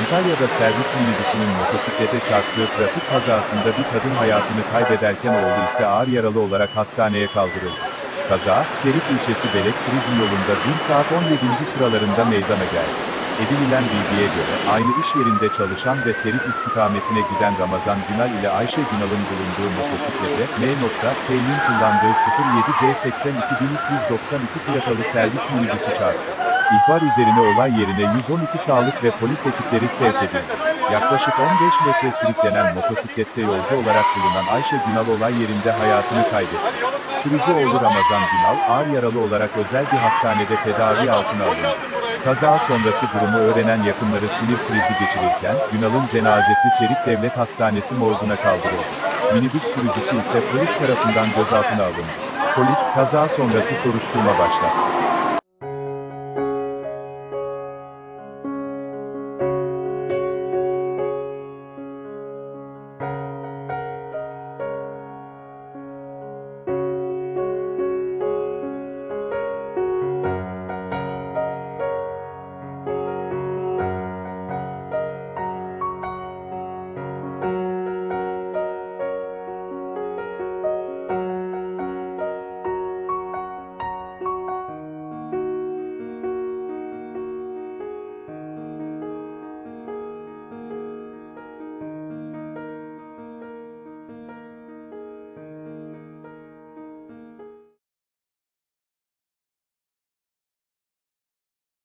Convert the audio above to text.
Antalya'da servis minibüsünün motosiklete çarptığı trafik kazasında bir kadın hayatını kaybederken oğlu ise ağır yaralı olarak hastaneye kaldırıldı. Kaza, Serik ilçesi Belek Turizm yolunda 1 saat 17. sıralarında meydana geldi. Edinilen bilgiye göre, aynı iş yerinde çalışan ve Serik istikametine giden Ramazan Günal ile Ayşe Günal'ın bulunduğu motosiklete, M.T'nin kullandığı 07C82392 plakalı servis minibüsü çarptı. İhbar üzerine olay yerine 112 sağlık ve polis ekipleri sevk edildi. Yaklaşık 15 metre sürüklenen motosiklette yolcu olarak bulunan Ayşe Günal olay yerinde hayatını kaybetti. Sürücü oğlu Ramazan Günal, ağır yaralı olarak özel bir hastanede tedavi altına alındı. Kaza sonrası durumu öğrenen yakınları sinir krizi geçirirken, Günal'ın cenazesi Serik Devlet Hastanesi morguna kaldırıldı. Minibüs sürücüsü ise polis tarafından gözaltına alındı. Polis, kaza sonrası soruşturma başlattı.